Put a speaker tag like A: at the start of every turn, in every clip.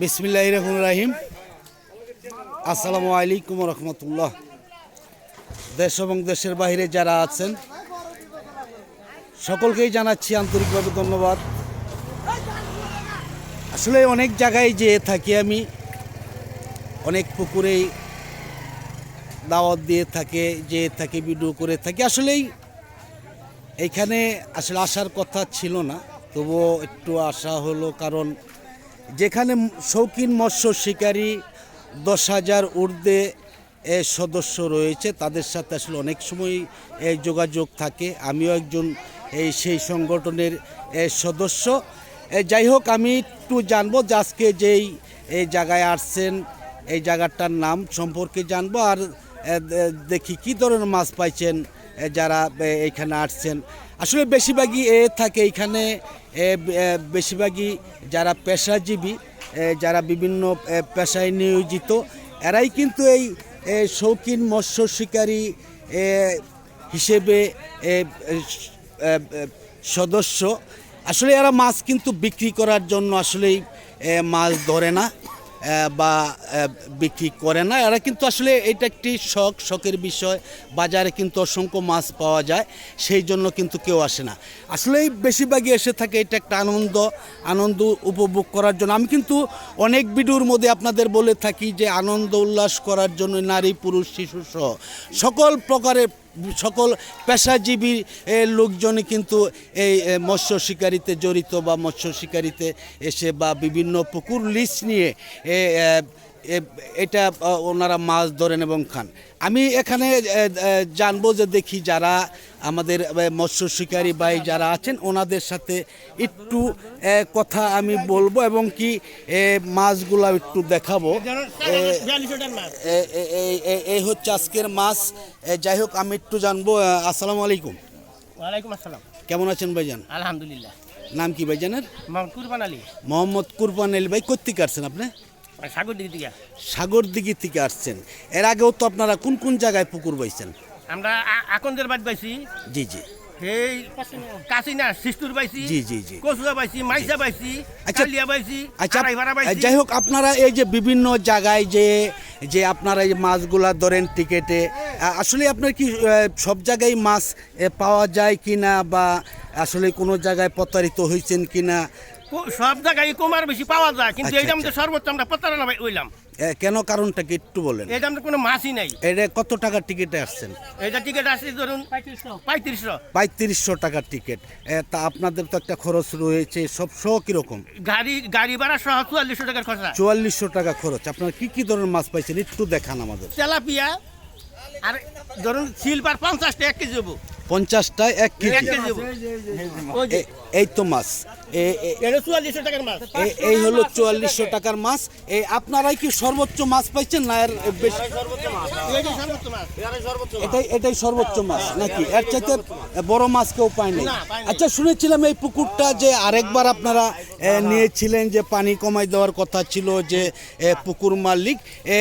A: বিসমিল্লাহ রহমান রাহিম। আসসালামু আলাইকুম রহমতুল্লাহ। দেশ এবং দেশের বাইরে যারা আছেন, সকলকেই জানাচ্ছি আন্তরিকভাবে ধন্যবাদ। আসলে অনেক জায়গায় যেয়ে থাকি আমি, অনেক পুকুরেই দাওয়াত দিয়ে থাকে, যেয়ে থাকি, ভিডিও করে থাকি। আসলেই এইখানে আসলে আসার কথা ছিল না, তবুও একটু আসা হলো, কারণ যেখানে শৌখিন মৎস্য শিকারী দশ হাজার ঊর্ধ্বে সদস্য রয়েছে তাদের সাথে আসলে অনেক সময় যোগাযোগ থাকে। আমিও একজন এই সেই সংগঠনের সদস্য। যাই হোক আমি একটু জানব যে আজকে যেই এই জায়গায় আসছেন এই জায়গাটার নাম সম্পর্কে জানব আর দেখি কি ধরনের মাছ পাইছেন যারা এ, এইখানে আসছেন। আসলে বেশিরভাগই এ থাকে এইখানে এ, বে- এ, বেশিরভাগই যারা পেশাজীবী যারা বিভিন্ন পেশায় নিয়োজিত এরাই কিন্তু এই শৌখিন মৎস্য শিকারী হিসেবে সদস্য। আসলে এরা মাছ কিন্তু বিক্রি করার জন্য আসলেই মাছ ধরে না। বা বিক্রি করে না। এরা কিন্তু আসলে এটা একটি শখ, শখের বিষয়। বাজারে কিন্তু অসংখ্য মাছ পাওয়া যায়, সেই জন্য কিন্তু কেউ আসে না। আসলেই বেশিরভাগই এসে থাকে, এটা একটা আনন্দ আনন্দ উপভোগ করার জন্য। আমি কিন্তু অনেক ভিডিওর মধ্যে আপনাদের বলে থাকি যে, আনন্দ উল্লাস করার জন্য নারী, পুরুষ, শিশু সহ সকল প্রকারের সকল পেশাজীবী লোকজন লোকজনই কিন্তু এই মৎস্য শিকারিতে জড়িত বা মৎস্য শিকারিতে এসে বা বিভিন্ন পুকুর লিস্ট নিয়ে এটা ওনারা মাছ ধরেন এবং খান। আমি এখানে জানব যে দেখি যারা আমাদের মৎস্য শিকারী ভাই যারা আছেন ওনাদের সাথে একটু কথা আমি বলব এবং কি মাছগুলা একটু দেখাবো। এই হচ্ছে আজকের মাছ। যাই হোক আমি একটু জানব আসসালামু আলাইকুম।
B: ওয়ালাইকুম আসসালাম।
A: কেমন আছেন ভাইজান?
B: আলহামদুলিল্লাহ।
A: নাম কি ভাইজানের?
B: মোহাম্মদ কুরবান আলী।
A: মোহাম্মদ কুরবান আলী ভাই কোথেকে আসছেন আপনি?
B: সাগর দিকে দিকে
A: দিঘি থেকে আসছেন। এর আগেও তো আপনারা কোন কোন জায়গায় পুকুর বাইছেন?
B: আমরা আকন্দের বাদ পাইছি
A: জি জি।
B: সেই কাশিনা সিস্তুর পাইছি
A: জি, জি, জি।
B: পাইছি মাইসা পাইছি
A: আচ্ছা,
B: কালিয়া পাইছি
A: আচ্ছা যাই হোক আপনারা এই যে বিভিন্ন জায়গায় যে যে আপনারা এই মাছগুলা ধরেন টিকেটে আসলে আপনার কি সব জায়গায় মাছ পাওয়া যায় কিনা বা আসলে কোনো জায়গায় প্রতারিত হয়েছেন কিনা?
B: সব জায়গায় কমার বেশি পাওয়া যায় কিন্তু
A: আচ্ছা,
B: এই দাম তো সর্বোচ্চ আমরা প্রতারণা হইলাম।
A: এ, কেন কারণটা কি একটু বলেন?
B: এই দাম তো কোনো মাছই নাই।
A: এটা কত টাকার টিকিটে আসছেন?
B: এটা টিকিট আসছে ধরুন পঁয়ত্রিশশো।
A: পঁয়ত্রিশশো। টাকার টিকিট। এ, তা আপনাদের তো একটা খরচ রয়েছে সব শো কীরকম?
B: গাড়ি গাড়ি ভাড়া সহ চুয়াল্লিশশো টাকার খরচা।
A: চুয়াল্লিশশো টাকা খরচ। আপনারা কি কি ধরনের মাছ পাইছেন? একটু দেখান আমাদের।
B: তেলাপিয়া আর ধরুন সিলভার পঞ্চাশটা এক কেজি
A: পঞ্চাশটায় এক কেজি। এই তো মাছ। এই হলো চুয়াল্লিশশো টাকার মাছ। এই আপনারাই কি সর্বোচ্চ মাছ পাইছেন না এর বেশি? এটাই এটাই সর্বোচ্চ মাছ নাকি? এর চাইতে বড় মাছ কেউ পায় নাই।
B: পায়নি।
A: আচ্ছা শুনেছিলাম এই পুকুরটা যে আরেকবার আপনারা নিয়েছিলেন যে পানি কমাই দেওয়ার কথা ছিল যে পুকুর মালিক। এ,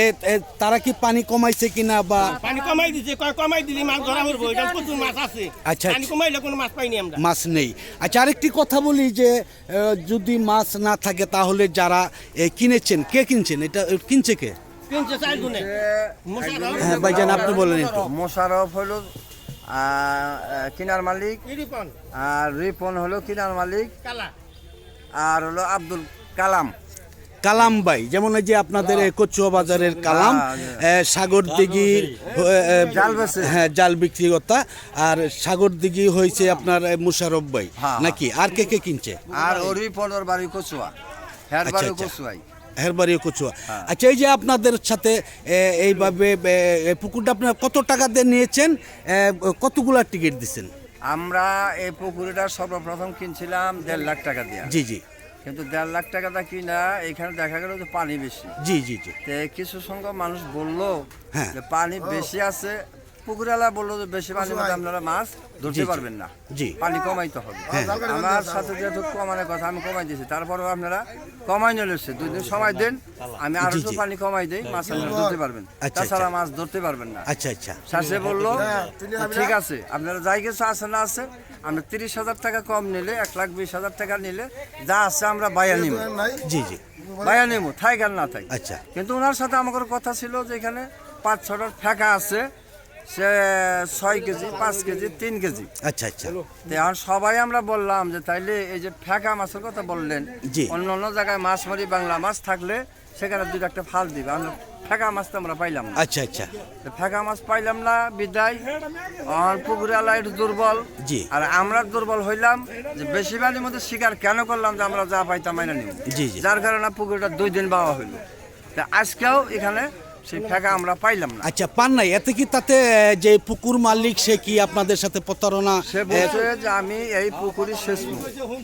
A: তারা কি পানি কমাইছে কিনা বা
B: পানি কমাই দিছে কমাই দিলি মাছ ধরা মাছ আছে।
A: আচ্ছা,
B: পানি। কমাইলে কোনো মাছ পাইনি আমরা।
A: মাছ নেই। আচ্ছা আরেকটি কথা বলি যে যদি মাছ না থাকে তাহলে যারা এ, কিনেছেন কে কিনছেন? এটা কিনছে কে?
B: কিনছে চার গুণে
A: হ্যাঁ ভাইজান আপনি বলেন একটু।
C: মোশারফ হলো কিনার মালিক।
B: ইরিপন
C: আর রিপন হলো কিনার মালিক। আর হলো আব্দুল কালাম।
A: কালাম ভাই যেমন এই যে আপনাদের কচুয়া বাজারের কালাম
C: হ্যাঁ,
A: সাগর দিঘি
C: জাল বেচে।
A: হ্যাঁ জাল বিক্রিকর্তা। আর সাগর দিঘি হয়েছে আপনার মুশারফ ভাই
C: হ্যাঁ,
A: নাকি? আর কে কে কিনছে?
C: আর ও রিপন বাড়ি কচুয়া। হ্যার বাড়ি। কচুয়াই।
A: হেরবাড়ি কচুয়া।
C: হ্যাঁ।
A: আচ্ছা এই যে আপনাদের সাথে এইভাবে পুকুরটা আপনারা কত টাকা দিয়ে নিয়েছেন? কতগুলা টিকিট দিচ্ছেন
C: আমরা এই পুকুরিটা সর্বপ্রথম কিনছিলাম দেড় লাখ টাকা দিয়ে।
A: জি জি।
C: কিন্তু দেড় লাখ টাকাটা কিনা এখানে দেখা গেল যে পানি বেশি।
A: জি জি জি।
C: তে কিছু সংখ্যক মানুষ বলল
A: হ্যাঁ।
C: যে পানি বেশি আছে। পুকুরালা বলল যে বেশি পানির মধ্যে আপনারা মাছ ধরতে পারবেন না।
A: জি।
C: পানি কমাইতে হবে।
A: হ্যাঁ।
C: আমার সাথে যেহেতু কমানোর কথা আমি কমাই দিয়েছি। তারপরেও আপনারা কমাই নিয়ে এসছে। দুই দিন সময় দেন আমি
A: আরও
C: একটু পানি কমাই দেই মাছ আপনারা ধরতে পারবেন।
A: আচ্ছা,
C: তাছাড়া মাছ ধরতে পারবেন না।
A: আচ্ছা আচ্ছা।
C: শাসে বলল ঠিক আছে আপনারা যাই কিছু আছে না আছে আমরা তিরিশ হাজার টাকা কম নিলে এক লাখ বিশ হাজার টাকা নিলে যা আছে আমরা বায়া নিব।
A: জি জি।
C: বায়া নিব থাক আর না থাক
A: আচ্ছা।
C: কিন্তু ওনার সাথে আমার কথা ছিল যে এখানে পাঁচ ছটার ফেঁকা আছে সে ছয় কেজি পাঁচ কেজি তিন কেজি।
A: আচ্ছা আচ্ছা।
C: এখন সবাই আমরা বললাম যে তাইলে এই যে ফেঁকা মাছের কথা বললেন
A: জি।
C: অন্য অন্য জায়গায় মাছ মারি বাংলা মাছ থাকলে সেখানে দুটো একটা ফাল দিবে। আমরা ফেঁকা মাছ তো আমরা পাইলাম না।
A: আচ্ছা আচ্ছা।
C: ফেঁকা মাছ পাইলাম না বিদায়। আমার পুকুরে একটু দুর্বল।
A: জি।
C: আর আমরা দুর্বল হইলাম যে বেশি বাড়ির মধ্যে শিকার কেন করলাম যে আমরা যা পাইতাম মাইনা নিব।
A: জি, জি।
C: যার কারণে পুকুরটা দুই দিন বাওয়া হইল। তা আজকেও এখানে সেই ফেঁকা আমরা পাইলাম না।
A: আচ্ছা পান নাই। এতে কি তাতে যে পুকুর মালিক সে কি আপনাদের সাথে প্রতারণা?
C: সে বলছে যে আমি এই পুকুরি শেষ।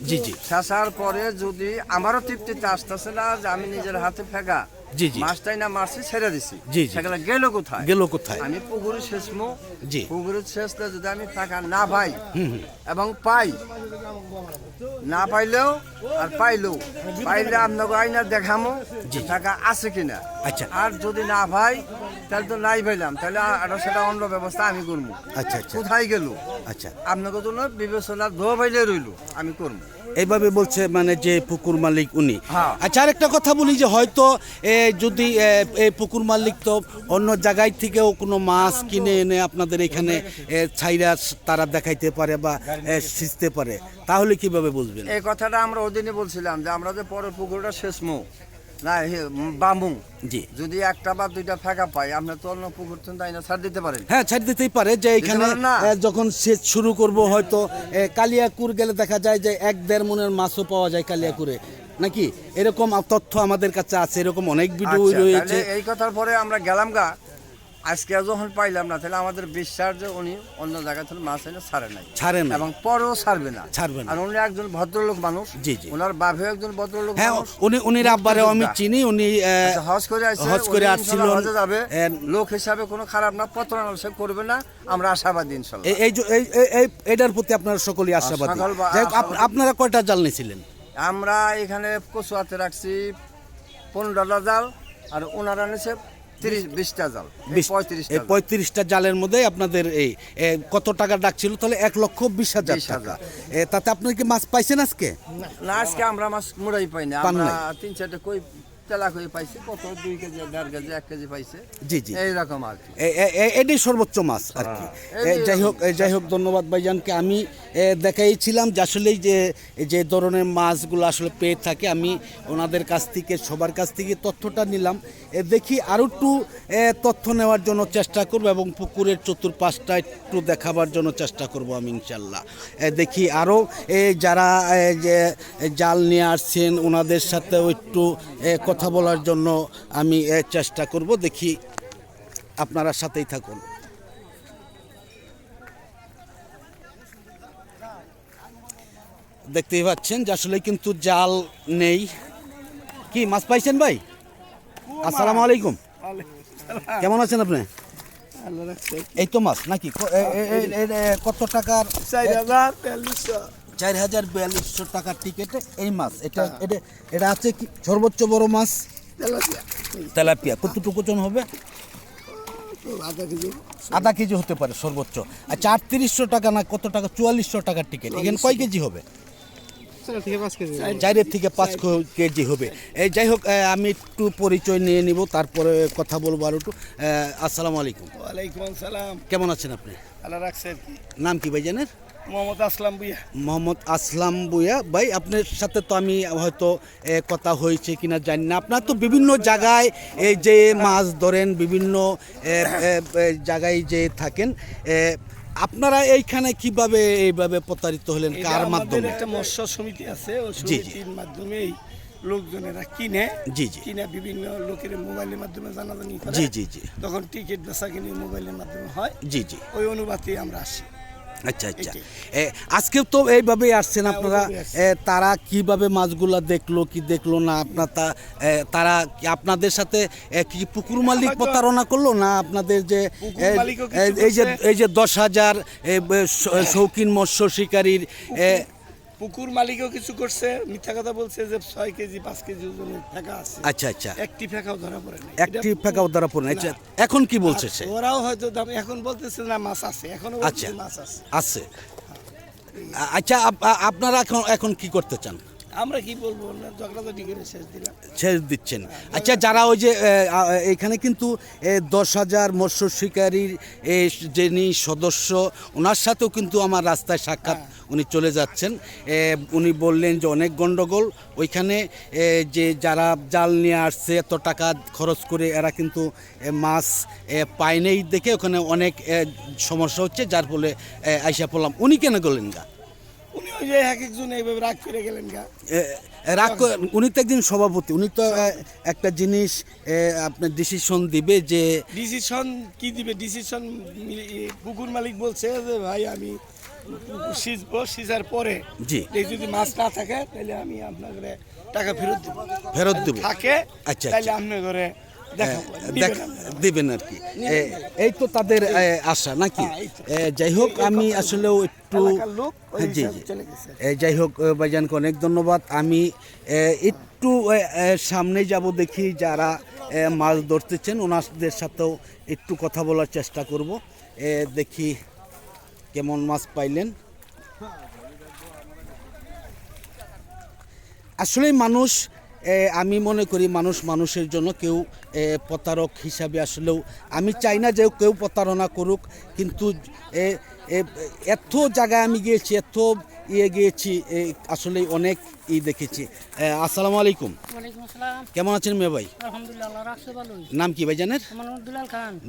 A: জি জি।
C: শেষার পরে যদি আমারও তৃপ্তিতে আসতেছে না যে আমি নিজের হাতে ফেঁকা
A: জি, জি।
C: মাছটাই না মারছি ছেড়ে দিছি।
A: জি, জি।
C: সেগুলো গেল কোথায়?
A: গেল কোথায়?
C: আমি পুকুরে শেষমু
A: জি।
C: পুকুরের শেষটা যদি আমি টাকা না পাই এবং পাই না পাইলেও আর পাইলেও পাইলে আপনাকে আইনা দেখামো যে টাকা আছে কিনা।
A: আচ্ছা।
C: আর যদি না পাই তাহলে তো নাই পাইলাম তাহলে আর সেটা অন্য ব্যবস্থা আমি করব
A: আচ্ছা আচ্ছা।
C: কোথায় গেল?
A: আচ্ছা।
C: আপনাকে জন্য বিবেচনা ধোয়া পাইলে রইল আমি করব
A: এইভাবে বলছে মানে যে পুকুর মালিক উনি।
C: হ্যাঁ।
A: আচ্ছা আরেকটা কথা বলি যে হয়তো এ, যদি এই পুকুর মালিক তো অন্য জায়গায় থেকেও কোনো মাছ কিনে এনে আপনাদের এখানে ছাইরা তারা দেখাইতে পারে বা সিঁচতে পারে তাহলে কীভাবে বুঝবেন?
C: এই কথাটা আমরা ওদিনে বলছিলাম যে আমরা যে পরের পুকুরটা শেষ মো না বামু
A: জি।
C: যদি একটা বা দুইটা ফাঁকা পাই আমরা তো অন্য পুকুর তাই না ছাড় দিতে পারেন।
A: হ্যাঁ ছাড় দিতেই পারে যে এখানে? যখন সেচ শুরু করব হয়তো কালিয়াকুর গেলে দেখা যায় যে এক দেড় মনের মাছও পাওয়া যায় কালিয়াকুরে। নাকি? এরকম তথ্য আমাদের কাছে আছে এরকম অনেক ভিডিও
C: আচ্ছা,
A: রয়েছে।
C: এই কথার পরে আমরা গেলাম গা। আজকে যখন পাইলাম না তাহলে আমাদের বিশ্বাস যে উনি অন্য জায়গা থেকে মাছ এনে ছাড়ে নাই।
A: ছাড়ে না
C: এবং পরেও ছাড়বে না।
A: ছাড়বে না।
C: আর উনি একজন ভদ্রলোক মানুষ।
A: জি, জি।
C: ওনার বাপেও একজন ভদ্রলোক
A: হ্যাঁ উনি উনি আব্বারে আমি চিনি উনি
C: আচ্ছা, হজ করে আসছে
A: হজ করে আসছিল
C: ইনশাআল্লাহ হজে যাবে। লোক হিসাবে কোনো খারাপ না প্রতারণা সে করবে না। আমরা আশাবাদী ইনশাল্লাহ।
A: এই- এই এই- এটার প্রতি আপনারা সকলেই আশাবাদী। আপনারা কয়টা জাল নিয়েছিলেন
C: আমরা এখানে কচুয়াতে রাখছি পনেরোটা জাল আর ওনারা নিছে তিরিশ বিশটা জাল। পঁয়ত্রিশটা
A: এই পঁয়ত্রিশটা জালের মধ্যে আপনাদের এই কত টাকা ডাকছিল? তাহলে এক লক্ষ বিশ হাজার টাকা। তাতে আপনি কি মাছ পাইছেন আজকে?
C: না আজকে আমরা মাছ মুড়াই পাই না। আমরা তিন চারটে কই কই কত? দুই কেজি দেড় কেজি এক কেজি পাইছে।
A: জি জি।
C: এইরকম আর কি।
A: এটাই সর্বোচ্চ মাছ আর কি। যাই হোক যাই হোক ধন্যবাদ ভাইজানকে। আমি দেখাইছিলাম যে আসলেই যে যে ধরনের মাছগুলো আসলে পেয়ে থাকে, আমি ওনাদের কাছ থেকে, সবার কাছ থেকে তথ্যটা নিলাম। দেখি আরও একটু তথ্য নেওয়ার জন্য চেষ্টা করব এবং পুকুরের চতুর্পাশটা একটু দেখাবার জন্য চেষ্টা করব আমি, ইনশাল্লাহ। দেখি আরও যারা যে জাল নিয়ে আসছেন, ওনাদের সাথেও একটু কথা বলার জন্য আমি চেষ্টা করব। দেখি আপনারা সাথেই থাকুন। দেখতেই পাচ্ছেন যে আসলে কিন্তু জাল নেই। কি মাছ পাইছেন ভাই? আসসালামু আলাইকুম। কেমন আছেন আপনি? এই তো মাছ নাকি? কত টাকার? চার হাজার বিয়াল্লিশশো টাকার টিকেটে এই মাছ। এটা এটা এটা আছে কি? সর্বোচ্চ বড় মাছ? তেলাপিয়া। কতটুকু ওজন হবে? আধা কেজি। হতে পারে সর্বোচ্চ। আচ্ছা আটত্রিশশো টাকা না কত টাকা? চুয়াল্লিশশো টাকার টিকিট এখানে কয় কেজি হবে? চারের থেকে পাঁচ কেজি হবে। এই যাই হোক আমি একটু পরিচয় নিয়ে নিব তারপরে কথা বলব আর একটু। আহ, আসসালামু আলাইকুম।
B: ওয়ালাইকুম আসসালাম।
A: কেমন আছেন আপনি?
B: আল্লাহ রাখছেন
A: নাম কি ভাইজানের?
B: মোহাম্মদ আসলাম বুইয়া।
A: মোহাম্মদ আসলাম বুয়া ভাই আপনার সাথে তো আমি হয়তো কথা হয়েছে কিনা জানি না। আপনার তো বিভিন্ন জায়গায় এই যে মাছ ধরেন বিভিন্ন জায়গায় যে থাকেন আপনারা এইখানে কীভাবে এইভাবে প্রতারিত হলেন? কার মাধ্যমে?
B: একটা মৎস্য সমিতি আছে। ওই
A: জি, জি।
B: সমিতির মাধ্যমেই লোকজনেরা কিনে
A: জি জি।
B: কিনে বিভিন্ন লোকের মোবাইলের মাধ্যমে জানাজানি
A: জি জি জি।
B: তখন টিকিট বেচা কিনে মোবাইলের মাধ্যমে হয়।
A: জি জি।
B: ওই অনুপাতে আমরা আসি।
A: আচ্ছা আচ্ছা। আজকে তো এইভাবেই আসছেন আপনারা।
B: আসছি।
A: এ, তারা কীভাবে মাছগুলা দেখল কি দেখল না? আপনার তা তারা আপনাদের সাথে কি পুকুর মালিক প্রতারণা করল না আপনাদের যে এই যে এই যে দশ হাজার শ- শৌখিন মৎস্য শিকারীর
B: পুকুর মালিকও কিছু করছে মিথ্যা কথা বলছে যে ছয় কেজি পাঁচ কেজি ওজনের ফেঁকা আছে।
A: আচ্ছা আচ্ছা।
B: একটি ফেঁকাও ধরা পড়ে না
A: একটি ফেঁকাও ধরা পড়ে না। আচ্ছা এখন কি বলছে সে?
B: ওরাও হয়তো দাম এখন বলতেছে না মাছ আছে। এখনও
A: আচ্ছা
B: মাছ আছে।
A: আছে। আচ্ছা আপনারা এখন এখন কি করতে চান?
B: আমরা কি বলব ঝগড়াঝাটি করে শেষ দিলাম।
A: ছেড়ে দিচ্ছেন। আচ্ছা যারা ওই যে এখানে কিন্তু দশ হাজার মৎস্য শিকারীর যিনি সদস্য ওনার সাথেও কিন্তু আমার রাস্তায় সাক্ষাৎ উনি চলে যাচ্ছেন। উনি বললেন যে অনেক গন্ডগোল। ওইখানে যে যারা জাল নিয়ে আসছে এত টাকা খরচ করে এরা কিন্তু মাছ এ, পায় নেই দেখে ওখানে অনেক সমস্যা হচ্ছে যার ফলে আইসা পড়লাম। উনি কেন গেলেন গা?
B: ওই যে এক একজন এইভাবে রাগ করে গেলেন গা
A: রাগ উনি তো একদিন সভাপতি উনি তো একটা জিনিস আপনার ডিসিশন দিবে যে
B: ডিসিশন কি দিবে ডিসিশন পুকুর মালিক বলছে যে ভাই আমি সিজবো সিজার পরে
A: জি।
B: যদি মাছ না থাকে তাহলে আমি আপনাকে টাকা ফেরত দেবো
A: ফেরত দেব
B: থাকে
A: আচ্ছা,
B: তাহলে
A: আচ্ছা।
B: আপনার ঘরে দিবেন
A: আর কি। এই তো তাদের আশা নাকি?
B: হ্যাঁ,
A: যাই হোক আমি আসলেও একটু হ্যাঁ, জি জি। যাই হোক ভাইজানকে অনেক ধন্যবাদ। আমি একটু সামনে যাব দেখি যারা মাছ ধরতেছেন ওনাদের সাথেও একটু কথা বলার চেষ্টা করব। দেখি কেমন মাছ পাইলেন। আসলে মানুষ আমি মনে করি মানুষ মানুষের জন্য কেউ প্রতারক হিসাবে আসলেও আমি চাই না যে কেউ প্রতারণা করুক কিন্তু এত জায়গায় আমি গিয়েছি এত ইয়ে গিয়েছি আসলে অনেক ই দেখেছি। আসসালামু আলাইকুম। কেমন আছেন মেয়ে ভাই? নাম কি ভাই জানেন?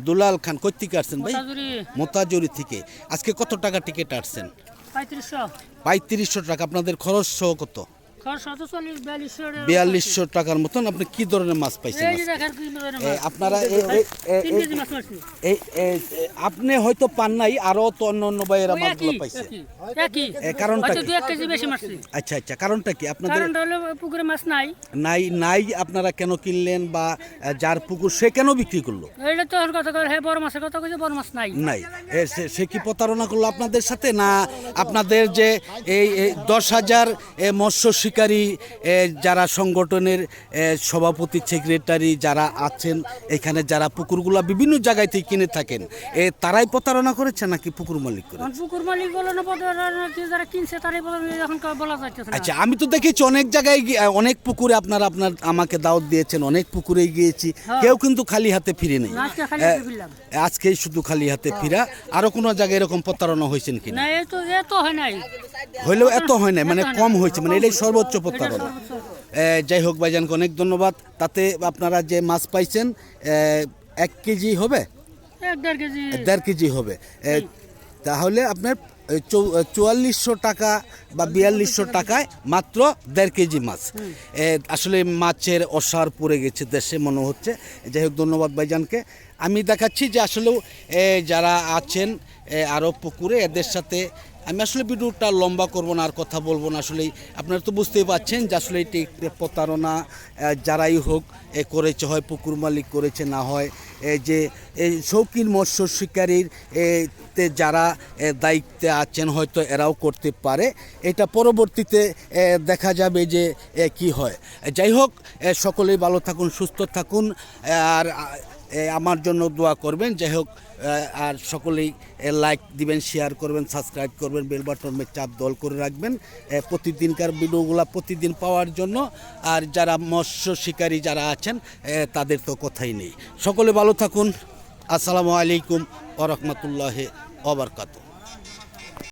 D: দুলাল খান।
A: কই থেকে আসছেন ভাই?
D: মোতাজুরি
A: থেকে। আজকে কত টাকা টিকিট আসছেন?
D: পঁয়ত্রিশশো।
A: পঁয়ত্রিশশো টাকা আপনাদের খরচ সহ কত?
D: বিয়াল্লিশশো
A: টাকার মতন আপনি কি ধরনের মাছ পাইছেন? আপনারা আপনি হয়তো পান নাই আরও তো অন্য অন্য ভাইয়েরা মাছগুলো পাইছে। কারণটা আচ্ছা আচ্ছা কারণটা কি? আপনাদের
D: পুকুরে মাছ নাই।
A: নাই নাই আপনারা কেন কিনলেন বা যার পুকুর সে কেন বিক্রি করল?
D: এইটা তো কথা হ্যাঁ বড় মাছের কথা কইছে বড় মাছ নাই।
A: নাই। সে- কি প্রতারণা করল আপনাদের সাথে না আপনাদের যে এই দশ হাজার মৎস্য এ, যারা সংগঠনের সভাপতি সেক্রেটারি যারা আছেন এখানে যারা পুকুরগুলা বিভিন্ন জায়গায় থেকে কিনে থাকেন এ তারাই প্রতারণা করেছে নাকি পুকুর মালিক করে?
D: পুকুর মালিক যারা কিনছে তারাই এখন বলা যাচ্ছে না।
A: আচ্ছা আমি তো দেখেছি অনেক জায়গায় গিয়ে- অনেক পুকুরে আপনারা আপনার আমাকে দাওয়াত দিয়েছেন অনেক পুকুরে গিয়েছি
D: হ্যাঁ।
A: কেউ কিন্তু খালি হাতে ফিরে নেই। আজকেই শুধু খালি হাতে ফিরা আরও কোনো জায়গায় এরকম প্রতারণা হয়েছেন কিনা?
D: না এই তো এ তো হয় নাই।
A: হইলেও এত হয় না মানে কম হয়েছে মানে এটাই সর্বোচ্চ প্রতারণা। যাই হোক ভাইজানকে অনেক ধন্যবাদ। তাতে আপনারা যে মাছ পাইছেন এক কেজি হবে?
D: দেড় কেজি।
A: হবে। তাহলে আপনার চুয়াল্লিশশো টাকা বা বিয়াল্লিশশো টাকায় মাত্র দেড় কেজি মাছ। আসলে মাছের অসার পড়ে গেছে দেশে মনে হচ্ছে। যাই হোক ধন্যবাদ ভাইজানকে আমি দেখাচ্ছি যে আসলেও যারা আছেন আরও পুকুরে এদের সাথে আমি আসলে ভিডিওটা লম্বা করব না, আর কথা বলব না। আসলে আপনারা তো বুঝতেই পারছেন যে আসলে এটি প্রতারণা যারাই হোক, এ, করেছে, হয় পুকুর মালিক করেছে, না হয় যে শৌখিন মৎস্য শিকারীর তে যারা দায়িত্বে আছেন, হয়তো এরাও করতে পারে। এটা পরবর্তীতে দেখা যাবে যে কি হয়। যাই হোক সকলেই ভালো থাকুন, সুস্থ থাকুন, আর আমার জন্য দোয়া করবেন। যাই হোক আর সকলেই লাইক দিবেন শেয়ার করবেন সাবস্ক্রাইব করবেন বেল বাটনে চাপ দল করে রাখবেন। প্রতিদিনকার ভিডিওগুলো প্রতিদিন পাওয়ার জন্য। আর যারা মৎস্য শিকারী যারা আছেন তাদের তো কথাই নেই। সকলে ভালো থাকুন। আসসালামু আলাইকুম ওরহমতুল্লাহ ওবরকাতু